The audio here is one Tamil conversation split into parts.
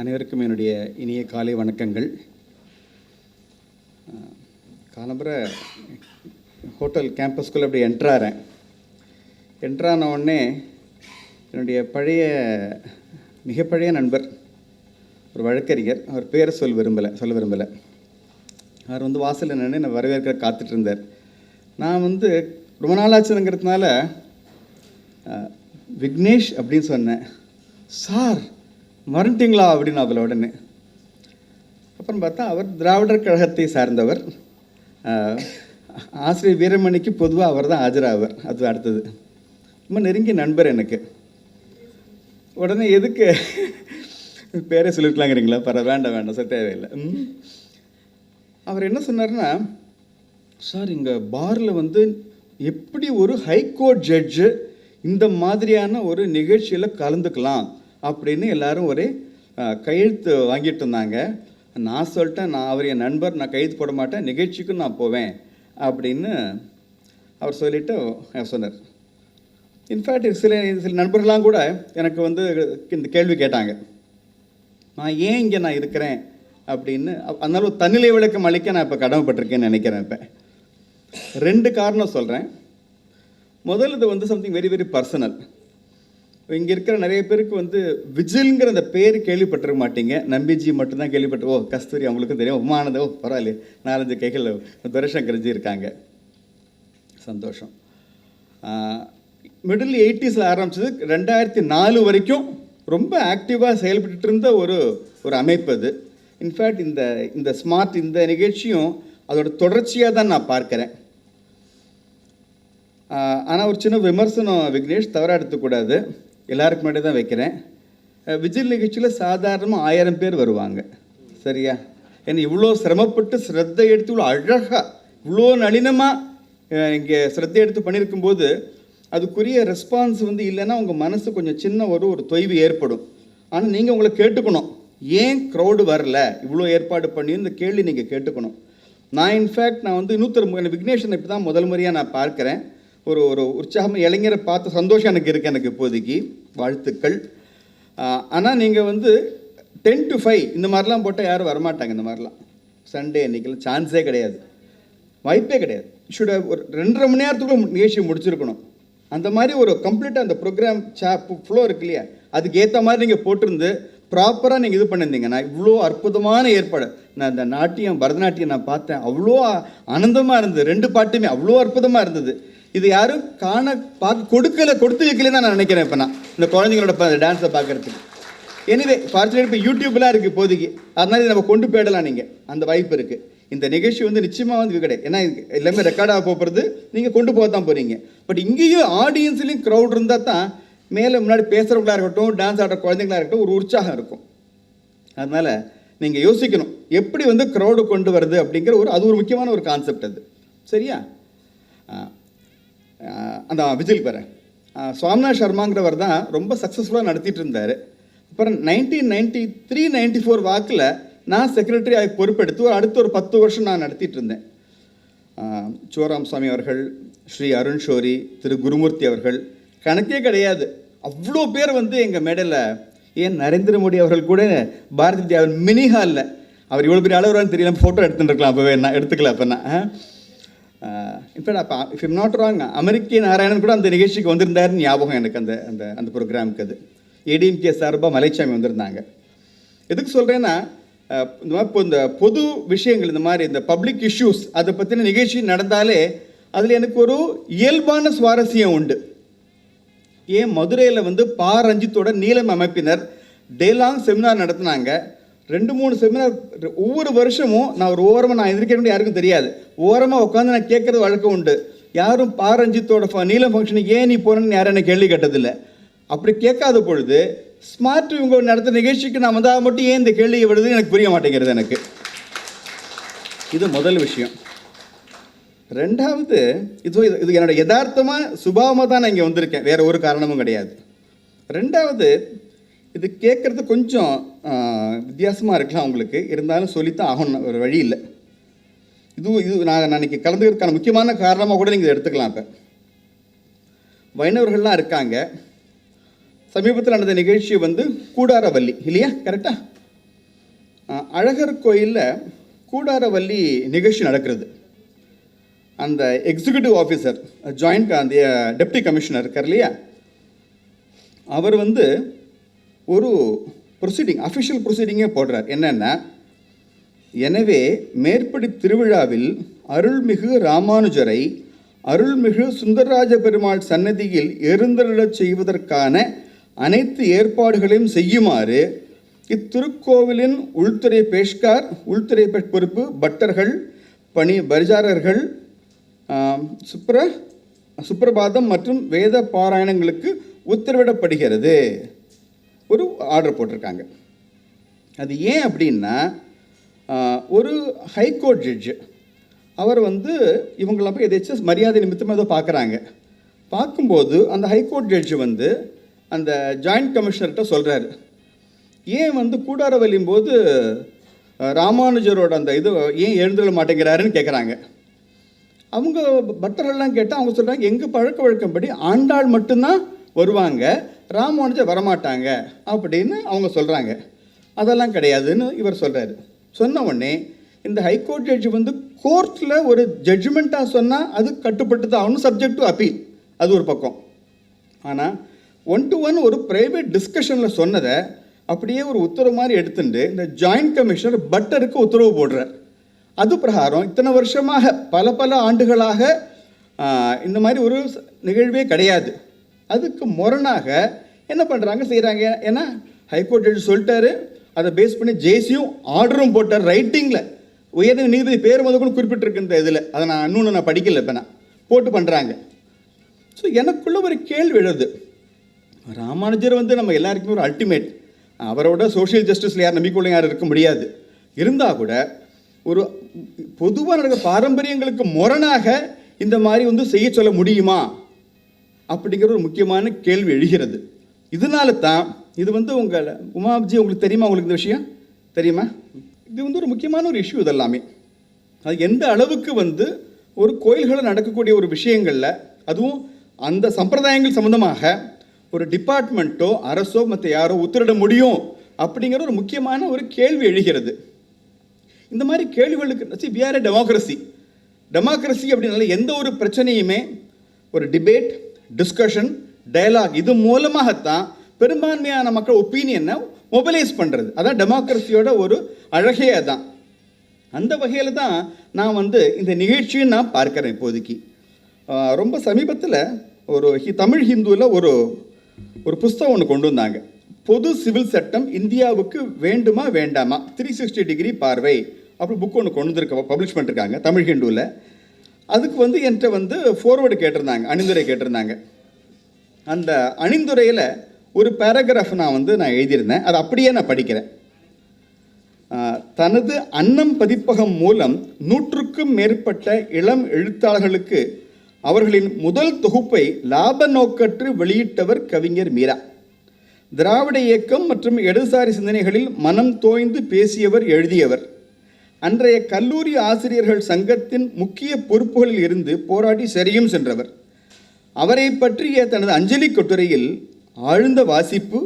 அனைவருக்கும் என்னுடைய இனிய காலை வணக்கங்கள். காலம்புற ஹோட்டல் கேம்பஸ்குள்ளே அப்படி என்ட்ராகிறேன் என்ட்ரான உடனே என்னுடைய பழைய மிகப்பழைய நண்பர் ஒரு வழக்கறிஞர் அவர் பேரை சொல் விரும்பலை சொல்ல விரும்பலை. அவர் வந்து வாசலில் நின்று என்னை வரவேற்க காத்துட்ருந்தார் நான் வந்து ரொம்ப நாளாச்சுங்கிறதுனால விக்னேஷ் அப்படின்னு சொன்னேன். சார் மறந்துட்டீங்களா அப்படின்னு அதில் உடனே. அப்புறம் பார்த்தா அவர் திராவிடர் கழகத்தை சார்ந்தவர். ஆசிரியர் வீரமணிக்கு பொதுவாக அவர் தான் ஆஜராவர். அது அடுத்தது. ரொம்ப நெருங்கிய நண்பர் எனக்கு. உடனே எதுக்கு? பேரே சொல்லிருக்கலாங்கிறீங்களா? பரவாயில்ல வேண்டாம் வேண்டாம் சார் தேவையில்லை. அவர் என்ன சொன்னார்னா சார் இங்கே பாரில் வந்து எப்படி ஒரு ஹைகோர்ட் ஜட்ஜு இந்த மாதிரியான ஒரு நிகழ்ச்சியில் கலந்துக்கலாம் அப்படின்னு எல்லாரும் ஒரே கையெழுத்து வாங்கிட்டு இருந்தாங்க. நான் சொல்லிட்டேன் நான் அவர் என் நண்பர் நான் கையெழுத்து போட மாட்டேன் நிகழ்ச்சிக்கும் நான் போவேன் அப்படின்னு அவர் சொல்லிட்டு அவர் சொன்னார். இன்ஃபேக்ட் சில சில நண்பர்களாம் கூட எனக்கு வந்து இந்த கேள்வி கேட்டாங்க. நான் ஏன் இங்கே நான் இருக்கிறேன் அப்படின்னு அந்த அதனால தன்னிலை விளக்கம் அளிக்க நான் இப்போ கடமைப்பட்டிருக்கேன்னு நினைக்கிறேன் இப்போ. ரெண்டு காரணம் சொல்கிறேன் முதல்ல இது வந்து சம்திங் வெரி வெரி பர்சனல் இங்கே இருக்கிற நிறைய பேருக்கு வந்து விஜில்ங்கிற அந்த பேர் கேள்விப்பட்டிருக்க மாட்டீங்க. நம்பிஜி மட்டும்தான் கேள்விப்பட்டு ஓ கஸ்தூரி அவங்களுக்கும் தெரியும். உமானதோ பரவாயில்ல நாலஞ்சு கைகள் துரைசங்கர்ஜி இருக்காங்க. சந்தோஷம். மிடில் எயிட்டிஸில் ஆரம்பித்தது ரெண்டாயிரத்தி நாலு வரைக்கும் ரொம்ப ஆக்டிவாக செயல்பட்டு இருந்த ஒரு ஒரு அமைப்பு அது. இன்ஃபேக்ட் இந்த இந்த ஸ்மார்ட் இந்த நிகழ்ச்சியும் அதோட தொடர்ச்சியாக தான் நான் பார்க்குறேன். ஆனால் ஒரு சின்ன விமர்சனம் விக்னேஷ் தவறாக எடுத்துக்கூடாது. எல்லாருக்கு முன்னாடி தான் வைக்கிறேன். விஜய் விஜில் நிகழ்ச்சியில் சாதாரணமாக ஆயிரம் பேர் வருவாங்க. சரியா? ஏன்னா இவ்வளோ சிரமப்பட்டு சிரத்தை எடுத்து இவ்வளோ அழகாக இவ்வளோ நளினமாக இங்கே சிரத்தை எடுத்து பண்ணியிருக்கும்போது அதுக்குரிய ரெஸ்பான்ஸ் வந்து இல்லைன்னா உங்கள் மனசு கொஞ்சம் சின்ன ஒரு ஒரு தொய்வு ஏற்படும். ஆனால் நீங்கள் உங்களை கேட்டுக்கணும். ஏன் க்ரௌடு வரல? இவ்வளோ ஏற்பாடு பண்ணி இந்த கேள்வி நீங்கள் கேட்டுக்கணும். நான் இன்ஃபேக்ட் நான் வந்து இன்னொருத்தர் விக்னேஷன் இப்போ தான் முதல் முறையாக நான் பார்க்குறேன். ஒரு ஒரு உற்சாகம் இளைஞரை பார்த்த சந்தோஷம் எனக்கு இருக்குது எனக்கு இப்போதைக்கு. வாழ்த்துக்கள். ஆனால் நீங்கள் வந்து டென் டு ஃபைவ் இந்த மாதிரிலாம் போட்டால் யாரும் வரமாட்டாங்க இந்த மாதிரிலாம். சண்டே அன்றைக்கெல்லாம் சான்ஸே கிடையாது. வாய்ப்பே கிடையாது. ஷுட் ஒரு ரெண்டரை மணி நேரத்துக்குள்ள நிகழ்ச்சி முடிச்சிருக்கணும். அந்த மாதிரி ஒரு கம்ப்ளீட்டாக அந்த ப்ரோக்ராம் சா ஃப்ளோ இருக்கு இல்லையா? அதுக்கு ஏற்ற மாதிரி நீங்கள் போட்டிருந்து ப்ராப்பராக நீங்கள் இது பண்ணியிருந்தீங்க. நான் இவ்வளோ அற்புதமான ஏற்பாடு. நான் இந்த நாட்டியம் பரதநாட்டியம் நான் பார்த்தேன். அவ்வளோ ஆனந்தமாக இருந்தது. ரெண்டு பாட்டுமே அவ்வளோ அற்புதமாக இருந்தது. இது யாரும் காண பார்க்க கொடுக்கல கொடுத்து வைக்கலன்னு நான் நினைக்கிறேன் இப்போ நான். இந்த குழந்தைங்களோட டான்ஸை பார்க்கறதுக்கு. எனிவே ஃபார்ச்சுனேட் இப்போ யூடியூப்லாம் இருக்குது இப்போதைக்கு. அதனால இதை நம்ம கொண்டு போயிடலாம் நீங்கள் அந்த வாய்ப்பு இருக்குது இந்த நிகழ்ச்சி வந்து நிச்சயமாக வந்து கிடையாது ஏன்னா எல்லாமே ரெக்கார்டாக போகிறது நீங்கள் கொண்டு போக தான் போகிறீங்க பட் இங்கேயும் ஆடியன்ஸ்லேயும் க்ரௌட் இருந்தால் தான் மேலே முன்னாடி பேசுகிறவங்களா இருக்கட்டும் டான்ஸ் ஆடுற குழந்தைங்களா இருக்கட்டும் ஒரு உற்சாகம் இருக்கும். அதனால் நீங்கள் யோசிக்கணும். எப்படி வந்து க்ரௌடு கொண்டு வருது அப்படிங்கிற ஒரு அது ஒரு முக்கியமான ஒரு கான்செப்ட் அது. சரியா? அந்த விஜில் பேர. சுவாமிநாத் சர்மாங்கிறவர் தான் ரொம்ப சக்ஸஸ்ஃபுல்லாக நடத்திட்டு இருந்தார் அப்புறம் nineteen ninety three ninety four வாக்கில் நான் செக்ரட்டரி ஆகி பொறுப்பெடுத்து ஒரு அடுத்த ஒரு பத்து வருஷம் நான் நடத்திட்டு இருந்தேன் சிவராம் சுவாமி அவர்கள் ஸ்ரீ அருண் ஷோரி திரு குருமூர்த்தி அவர்கள் கணக்கே கிடையாது. அவ்வளோ பேர் வந்து எங்கள் மேடையில் ஏன் நரேந்திர மோடி அவர்கள் கூட பாரதி தியாவின் மினி ஹாலில் அவர் இவ்வளோ பெரிய அளவுறான்னு தெரியல ஃபோட்டோ எடுத்துட்டு இருக்கலாம் அப்போவே நான் எடுத்துக்கல அப்போ நான் இன்ஃபேக்ட் அப்போ இஃப் இம் நாட் ராங் அமெரிக்க நாராயணன் கூட அந்த நிகழ்ச்சிக்கு வந்திருந்தாருன்னு ஞாபகம் எனக்கு அந்த அந்த அந்த ப்ரோக்ராமுக்கு அது. ஏடிஎம்கே சார்பாக மலைச்சாமி வந்திருந்தாங்க. எதுக்கு சொல்கிறேன்னா இந்த மாதிரி இப்போ இந்த பொது விஷயங்கள் இந்த மாதிரி இந்த பப்ளிக் இஷ்யூஸ் அதை பற்றின நிகழ்ச்சி நடந்தாலே அதில் எனக்கு ஒரு இயல்பான சுவாரஸ்யம் உண்டு. ஏன் மதுரையில் வந்து பா ரஞ்சித்தோட நீலம் அமைப்பினர் டேலாங் செமினார் நடத்துனாங்க. ரெண்டு மூணு செமினார் ஒவ்வொரு வருஷமும் நான் ஒரு ஓரமாக நான் எதிர்க்க யாருக்கும் தெரியாது. ஓரமாக உட்காந்து நான் கேட்குறது வழக்கம் உண்டு. யாரும் பாரஞ்சித்தோட ஃப- நீலம் ஃபங்க்ஷனுக்கு ஏன் நீ போனேன்னு யாரும் என்ன கேள்வி கேட்டதில்லை. அப்படி கேட்காத பொழுது ஸ்மார்ட் இவங்க நடத்த நிகழ்ச்சிக்கு நான் வந்தால் மட்டும் ஏன் இந்த கேள்வி விடுது எனக்கு புரிய மாட்டேங்கிறது எனக்கு. இது முதல் விஷயம். ரெண்டாவது இது இது- என்னோட யதார்த்தமாக சுபாவமாக தான் நான் இங்கே வந்திருக்கேன். வேறு ஒரு காரணமும் கிடையாது. ரெண்டாவது இது கேட்குறது கொஞ்சம் வித்தியாசமாக இருக்கலாம் உங்களுக்கு. இருந்தாலும் சொல்லித்தான் ஆகணும். ஒரு வழி இல்லை. இது இது நான் அன்றைக்கி கலந்துக்கிறதுக்கான முக்கியமான காரணமாக கூட நீங்கள் எடுத்துக்கலாம் இப்போ. வைணவர்கள்லாம் இருக்காங்க. சமீபத்தில் நடந்த நிகழ்ச்சி வந்து கூடாரவல்லி இல்லையா? கரெக்டாக அழகர் கோயிலில் கூடாரவல்லி நிகழ்ச்சி நடக்கிறது. அந்த எக்ஸிக்யூட்டிவ் ஆஃபீஸர் ஜாயிண்ட் அந்த டெப்டி கமிஷனர் இருக்கார் இல்லையா? அவர் வந்து ஒரு ப்ரொசீடிங் அஃபிஷியல் ப்ரொசீடிங்கே போடுறார். என்னென்னா எனவே மேற்படி திருவிழாவில் அருள்மிகு ராமானுஜரை அருள்மிகு சுந்தரராஜ பெருமாள் சன்னதியில் எழுந்தருளச் செய்வதற்கான அனைத்து ஏற்பாடுகளையும் செய்யுமாறு இத்திருக்கோவிலின் உள்துறை பேஷ்கார் உள்துறை பொறுப்பு பட்டர்கள் பணி பரிசாரர்கள் சுப்ர சுப்பிரபாதம் மற்றும் வேத பாராயணங்களுக்கு உத்தரவிடப்படுகிறது. ஒரு ஆர்டர் போட்டிருக்காங்க. அது ஏன் அப்படின்னா ஒரு ஹைகோர்ட் ஜட்ஜு அவர் வந்து இவங்கள போய் எதாச்சும் மரியாதை நிமித்தமாக ஏதோ பார்க்குறாங்க. பார்க்கும்போது அந்த ஹைகோர்ட் ஜட்ஜு வந்து அந்த ஜாயிண்ட் கமிஷனர்கிட்ட சொல்கிறாரு ஏன் வந்து கூடார வலியும் போது ராமானுஜரோட அந்த இது ஏன் எழுந்துட மாட்டேங்கிறாருன்னு கேட்குறாங்க அவங்க பக்தர்கள்லாம் கேட்டால் அவங்க சொல்கிறாங்க எங்கள் பழக்க வழக்கம்படி ஆண்டாள் மட்டும்தான் வருவாங்க ராமானுஜர் வரமாட்டாங்க அப்படின்னு அவங்க சொல்கிறாங்க அதெல்லாம் கிடையாதுன்னு இவர் சொல்கிறாரு சொன்ன உடனே இந்த ஹைகோர்ட் ஜட்ஜ் வந்து கோர்ட்டில் ஒரு ஜட்ஜ்மெண்ட்டாக சொன்னால் அது கட்டுப்பட்டு தான் ஆகணும் சப்ஜெக்ட் டு அப்பீல் அது ஒரு பக்கம். ஆனால் ஒன் டு ஒன் ஒரு ப்ரைவேட் டிஸ்கஷனில் சொன்னதை அப்படியே ஒரு உத்தரவு மாதிரி எடுத்துட்டு இந்த ஜாயிண்ட் கமிஷனர் பட்டருக்கு உத்தரவு போடுறார். அது பிரகாரம் இத்தனை வருஷமாக பல பல ஆண்டுகளாக இந்த மாதிரி ஒரு நிகழ்வே கிடையாது. அதுக்கு முரணாக என்ன பண்ணுறாங்க செய்கிறாங்க ஏன்னா ஹைகோர்ட் ஜட்ஜ் சொல்லிட்டாரு. அதை பேஸ் பண்ணி ஜேசியும் ஆர்டரும் போட்டார் ரைட்டிங்கில் உயர்நீதி நீதிபதி பேர் முத கூட குறிப்பிட்டிருக்கு இந்த இதில். அதை நான் இன்னொன்று நான் படிக்கல இப்போ நான். போட்டு பண்ணுறாங்க ஸோ எனக்குள்ள ஒரு கேள்வி எழுது. ராமானுஜர் வந்து நம்ம எல்லாருக்குமே ஒரு அல்டிமேட் அவரோட சோஷியல் ஜஸ்டிஸில் யார் நம்பிக்கையுள்ள யாரும் இருக்க முடியாது. இருந்தால் கூட ஒரு பொதுவாக நடக்கிற பாரம்பரியங்களுக்கு முரணாக இந்த மாதிரி வந்து செய்ய சொல்ல முடியுமா? அப்படிங்கிற ஒரு முக்கியமான கேள்வி எழுகிறது. இதனால தான் இது வந்து உங்கள் உமாப்ஜி உங்களுக்கு தெரியுமா உங்களுக்கு இந்த விஷயம்? தெரியுமா? இது வந்து ஒரு முக்கியமான ஒரு இஷ்யூ இதெல்லாமே. அது எந்த அளவுக்கு வந்து ஒரு கோயில்களில் நடக்கக்கூடிய ஒரு விஷயங்களில் அதுவும் அந்த சம்பிரதாயங்கள் சம்மந்தமாக ஒரு டிபார்ட்மெண்ட்டோ அரசோ மற்ற யாரோ உத்தரவிட முடியும் அப்படிங்கிற ஒரு முக்கியமான ஒரு கேள்வி எழுகிறது. இந்த மாதிரி கேள்விகளுக்கு we are a democracy democracy அப்படின்னால எந்த ஒரு பிரச்சனையுமே ஒரு டிபேட் டிஸ்கஷன் டயலாக் இது மூலமாகத்தான் பெரும்பான்மையான மக்கள் ஒப்பீனியனை மொபைலைஸ் பண்ணுறது அதான் டெமோக்ரஸியோட ஒரு அழகே தான் அந்த வகையில் தான் நான் வந்து இந்த நிகழ்ச்சியை நான் பார்க்குறேன் இப்போதைக்கு. ரொம்ப சமீபத்தில் ஒரு ஹி- தமிழ் ஹிந்துவில் ஒரு ஒரு புஸ்தகம் ஒன்று கொண்டு வந்தாங்க. பொது சிவில் சட்டம் இந்தியாவுக்கு வேண்டுமா வேண்டாமா? த்ரீ சிக்ஸ்டி டிகிரி பார்வை. அப்படி புக் ஒன்று கொண்டு வந்துருக்க பப்ளிஷ் பண்ணிருக்காங்க தமிழ் ஹிந்துவில் அதுக்கு வந்து என்கிட்ட வந்து ஃபார்வேர்டு கேட்டிருந்தாங்க அணிந்துரை கேட்டிருந்தாங்க. அந்த அணிந்துரையில் ஒரு பேராகிராஃப் நான் வந்து நான் எழுதியிருந்தேன். அதை அப்படியே நான் படிக்கிறேன். தனது அன்னம் பதிப்பகம் மூலம் நூற்றுக்கும் மேற்பட்ட இளம் எழுத்தாளர்களுக்கு அவர்களின் முதல் தொகுப்பை லாப நோக்கற்று வெளியிட்டவர் கவிஞர் மீரா. திராவிட இயக்கம் மற்றும் இடதுசாரி சிந்தனைகளில் மனம் தோய்ந்து பேசியவர் எழுதியவர். அன்றைய கல்லூரி ஆசிரியர்கள் சங்கத்தின் முக்கிய பொறுப்புகளில் இருந்து போராடி சரியும் சென்றவர். அவரை பற்றிய தனது அஞ்சலி கட்டுரையில் ஆழ்ந்த வாசிப்பு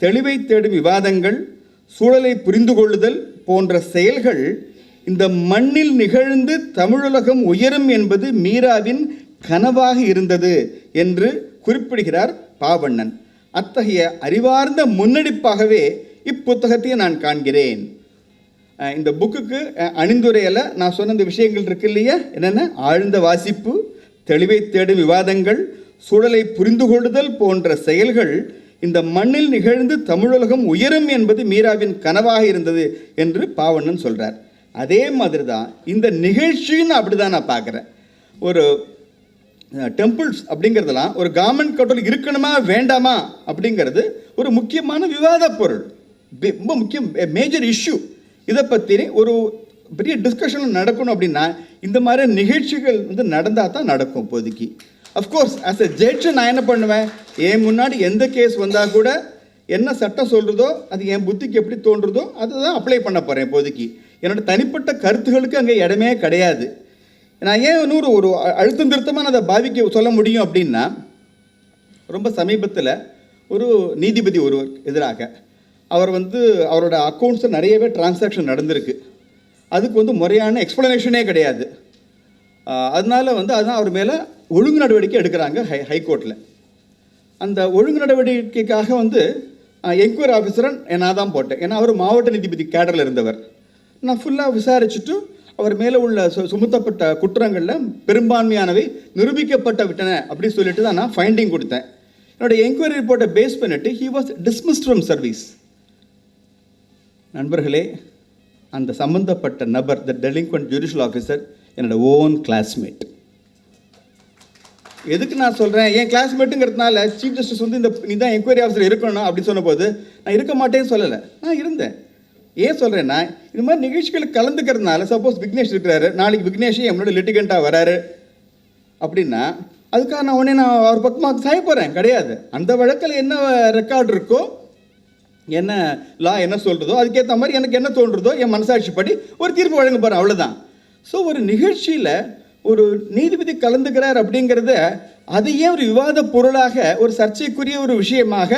தெளிவை தேடும் விவாதங்கள் சூழலை புரிந்து கொள்ளுதல் போன்ற செயல்கள் இந்த மண்ணில் நிகழ்ந்து தமிழுலகம் உயரும் என்பது மீராவின் கனவாக இருந்தது என்று குறிப்பிடுகிறார் பாவண்ணன். அத்தகைய அறிவார்ந்த முன்னெடுப்பாகவே இப்புத்தகத்தை நான் காண்கிறேன். இந்த புக்குக்கு அணிந்துரையில் நான் சொன்ன இந்த விஷயங்கள் இருக்கு இல்லையா? என்னென்ன? ஆழ்ந்த வாசிப்பு தெளிவை தேடும் விவாதங்கள் சூழலை புரிந்து கொள்ளுதல் போன்ற செயல்கள் இந்த மண்ணில் நிகழ்ந்து தமிழுலகம் உயரும் என்பது மீராவின் கனவாக இருந்தது என்று பாவண்ணன் சொல்கிறார் அதே மாதிரி தான் இந்த நிகழ்ச்சின்னு அப்படி தான் நான் பார்க்குறேன். ஒரு டெம்பிள்ஸ் அப்படிங்கிறதெல்லாம் ஒரு கவர்மெண்ட் கண்ட்ரோல் இருக்கணுமா வேண்டாமா அப்படிங்கிறது ஒரு முக்கியமான விவாத பொருள். ரொம்ப முக்கியம் மேஜர் இஷ்யூ இதை பற்றி ஒரு பெரிய டிஸ்கஷன் நடக்கணும் அப்படின்னா இந்த மாதிரி நிகழ்ச்சிகள் வந்து நடந்தால் தான் நடக்கும் இப்போதைக்கு. அஃப்கோர்ஸ் ஆஸ் எ ஜட்ஜு நான் என்ன பண்ணுவேன்? என் முன்னாடி எந்த கேஸ் வந்தால் கூட என்ன சட்டம் சொல்கிறதோ அது என் புத்திக்கு எப்படி தோன்றதோ அதை தான் அப்ளை பண்ண போகிறேன் இப்போதைக்கு. என்னோட தனிப்பட்ட கருத்துகளுக்கு அங்கே இடமே கிடையாது. நான் ஏன் இன்னொரு ஒரு அழுத்தம் திருத்தமாக நான் அதை பாவிக்க சொல்ல முடியும் அப்படின்னா ரொம்ப சமீபத்தில் ஒரு நீதிபதி ஒருவர் எதிராக அவர் வந்து அவரோட அக்கௌண்ட்ஸில் நிறையவே டிரான்சாக்ஷன் நடந்திருக்கு. அதுக்கு வந்து முறையான எக்ஸ்ப்ளனேஷனே கிடையாது. அதனால வந்து அதுதான் அவர் மேலே ஒழுங்கு நடவடிக்கை எடுக்கிறாங்க ஹை ஹைகோர்ட்டில் அந்த ஒழுங்கு நடவடிக்கைக்காக வந்து என்கொயரி ஆஃபீஸரை நான் தான் போட்டேன். ஏன்னா அவர் மாவட்ட நீதிபதி கேடரில் இருந்தவர். நான் ஃபுல்லாக விசாரிச்சுட்டு அவர் மேலே உள்ள சு சுமத்தப்பட்ட குற்றங்களில் பெரும்பான்மையானவை நிரூபிக்கப்பட்ட விட்டன அப்படின்னு சொல்லிட்டு தான் நான் ஃபைண்டிங் கொடுத்தேன். என்னோட என்கொயரி ரிப்போர்ட்டை பேஸ் பண்ணிட்டு he was dismissed from service நண்பர்களே அந்த சம்பந்தப்பட்ட நபர் த டெலிங்க்வன்ட் ஜுடிஷியல் ஆஃபீஸர் என்னோட ஓன் கிளாஸ்மேட் எதுக்கு நான் சொல்கிறேன் என் கிளாஸ்மேட்டுங்கிறதுனால சீஃப் ஜஸ்டிஸ் வந்து இந்த நீ தான் என்கொயரி ஆஃபீஸர் இருக்கணும் அப்படின்னு சொன்னபோது நான் இருக்க மாட்டேன்னு சொல்லலை. நான் இருந்தேன். ஏன் சொல்கிறேன்னா இது மாதிரி நிகழ்ச்சிகளுக்கு கலந்துக்கிறதுனால சப்போஸ் விக்னேஷ் இருக்கிறாரு நாளைக்கு விக்னேஷ் என்னோட லிட்டிகண்ட்டாக வராரு? அப்படின்னா அதுக்காக நான் உடனே நான் அவர் பக்கமாக சாய போகிறேன் கிடையாது. அந்த வழக்கில் என்ன ரெக்கார்டு இருக்கோ என்ன லா என்ன சொல்கிறதோ அதுக்கேற்ற மாதிரி எனக்கு என்ன தோன்றுறதோ என் மனசாட்சிப்படி ஒரு தீர்ப்பு வழங்க போகிறேன் அவ்வளோதான் ஸோ ஒரு நிகழ்ச்சியில் ஒரு நீதிபதி கலந்துக்கிறார் அப்படிங்கிறத அதையே ஒரு விவாத பொருளாக ஒரு சர்ச்சைக்குரிய ஒரு விஷயமாக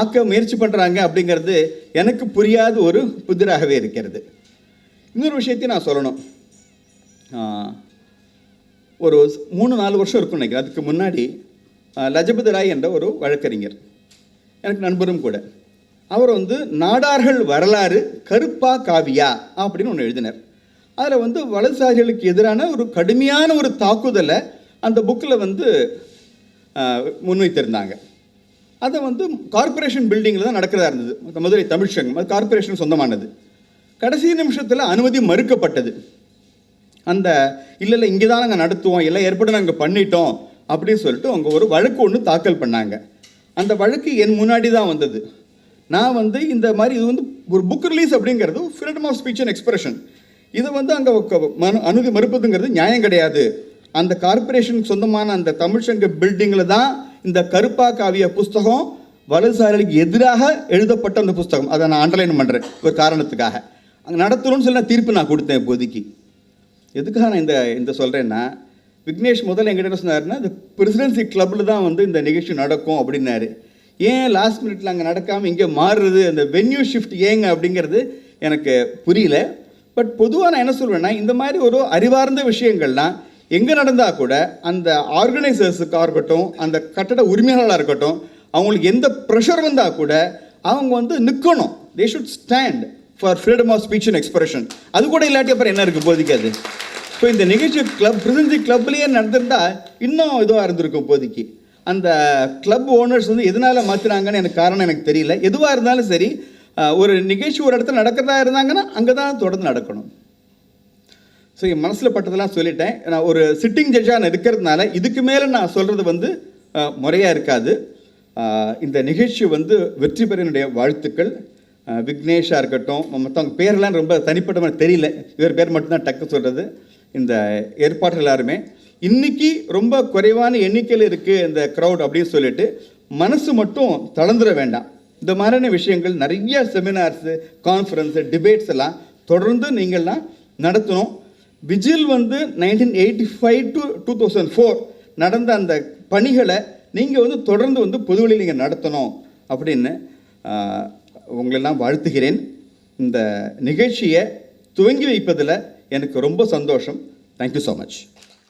ஆக்க முயற்சி பண்ணுறாங்க அப்படிங்கிறது எனக்கு புரியாத ஒரு புதிராகவே இருக்கிறது. இன்னொரு விஷயத்தையும் நான் சொல்லணும். ஒரு மூணு நாலு வருஷம் இருக்கும் நினைக்கிறேன். அதுக்கு முன்னாடி லஜபதி ராய் என்ற ஒரு வழக்கறிஞர். எனக்கு நண்பரும் கூட. அவர் வந்து நாடார்கள் வரலாறு கருப்பா காவியா அப்படின்னு ஒன்று எழுதினார். அதில் வந்து வலதுசாரிகளுக்கு எதிரான ஒரு கடுமையான ஒரு தாக்குதலை அந்த புக்கில் வந்து முன்வைத்திருந்தாங்க. அதை வந்து கார்ப்பரேஷன் பில்டிங்கில் தான் நடக்கிறதா இருந்தது. மதுரை தமிழ்ச்சங்கம் அது கார்ப்பரேஷன் சொந்தமானது. கடைசி நிமிஷத்தில் அனுமதி மறுக்கப்பட்டது. அந்த இல்லை இல்லை இங்கே தான் நாங்கள் நடத்துவோம் எல்லாம் ஏற்பாடு நாங்கள் பண்ணிட்டோம் அப்படின்னு சொல்லிட்டு அவங்க ஒரு வழக்கு ஒன்று தாக்கல் பண்ணாங்க. அந்த வழக்கு என் முன்னாடி தான் வந்தது. நான் வந்து இந்த மாதிரி இது வந்து ஒரு புக் ரிலீஸ் அப்படிங்கிறது freedom of speech and expression இதை வந்து அங்கே மனு அனுமதி மறுப்பதுங்கிறது நியாயம் கிடையாது. அந்த கார்ப்பரேஷனுக்கு சொந்தமான அந்த தமிழ்ச்சங்க பில்டிங்கில் தான் இந்த கருப்பா காவிய புஸ்தகம் வலதுசாரிகளுக்கு எதிராக எழுதப்பட்ட அந்த புஸ்தகம். அதை நான் அண்டர்லைன் பண்ணுறேன் ஒரு காரணத்துக்காக. அங்கே நடத்தணும்னு சொல்லி நான் தீர்ப்பு நான் கொடுத்தேன் இப்போதைக்கு. எதுக்காக நான் இந்த இந்த சொல்கிறேன்னா விக்னேஷ் முதல்ல எங்கிட்ட என்ன சொன்னாருன்னா இந்த பிரசிடென்சி கிளப்பில் தான் வந்து இந்த நிகழ்ச்சி நடக்கும் அப்படின்னாரு. ஏன் லாஸ்ட் மினிட்ல அங்கே நடக்காமல் இங்கே மாறுறது? அந்த வென்யூ ஷிஃப்ட் ஏங்க அப்படிங்கிறது எனக்கு புரியல. பட் பொதுவாக நான் என்ன சொல்வேன்னா இந்த மாதிரி ஒரு அறிவார்ந்த விஷயங்கள்லாம் எங்கே நடந்தால் கூட அந்த ஆர்கனைசர்ஸுக்காக இருக்கட்டும் அந்த கட்டட உரிமையாளராக இருக்கட்டும் அவங்களுக்கு எந்த ப்ரெஷர் வந்தால் கூட அவங்க வந்து நிற்கணும் they should stand for freedom of speech and expression அது கூட இல்லாட்டி அப்புறம் என்ன இருக்குது போதிக்காது அது? ஸோ இந்த நிகழ்ச்சி கிளப் பிரசிடென்சி கிளப்லேயே நடந்திருந்தால் இன்னும் இதுவாக இருந்திருக்கும் போதிக்கு அந்த கிளப் ஓனர்ஸ் வந்து எதனால் மாற்றுறாங்கன்னு எனக்கு காரணம் எனக்கு தெரியல. எதுவாக இருந்தாலும் சரி ஒரு நிகழ்ச்சி ஒரு இடத்துல நடக்கிறதா இருந்தாங்கன்னா அங்கே தான் தொடர்ந்து நடக்கணும். ஸோ என் மனசில் பட்டதெல்லாம் சொல்லிட்டேன். நான் ஒரு சிட்டிங் ஜட்ஜாக நான் இருக்கிறதுனால இதுக்கு மேலே நான் சொல்கிறது வந்து முறையாக இருக்காது. இந்த நிகழ்ச்சி வந்து வெற்றி பெற என்னுடைய வாழ்த்துக்கள். விக்னேஷாக இருக்கட்டும் மற்றவங்க பேரெல்லாம் ரொம்ப தனிப்பட்ட மாதிரி தெரியல. இவர் பேர் மட்டும்தான் டக்கு சொல்கிறது இந்த ஏற்பாடுகள் எல்லாருமே. இன்னைக்கு ரொம்ப குறைவான எண்ணிக்கையில் இருக்குது இந்த க்ரௌட் அப்படின்னு சொல்லிட்டு மனசு மட்டும் தளர்ந்துட வேண்டாம். இந்த மாதிரியான விஷயங்கள் நிறைய செமினார்ஸு கான்ஃபரன்ஸு டிபேட்ஸ் எல்லாம் தொடர்ந்து நீங்கள்லாம் நடத்தணும். விஜில் வந்து nineteen eighty five to two thousand four நடந்த அந்த பணிகளை நீங்கள் வந்து தொடர்ந்து வந்து பொதுவெளியில் நீங்கள் நடத்தணும் அப்படின்னு உங்களெல்லாம் வாழ்த்துகிறேன். இந்த நிகழ்ச்சியை துவங்கி வைப்பதில் எனக்கு ரொம்ப சந்தோஷம். Thank you so much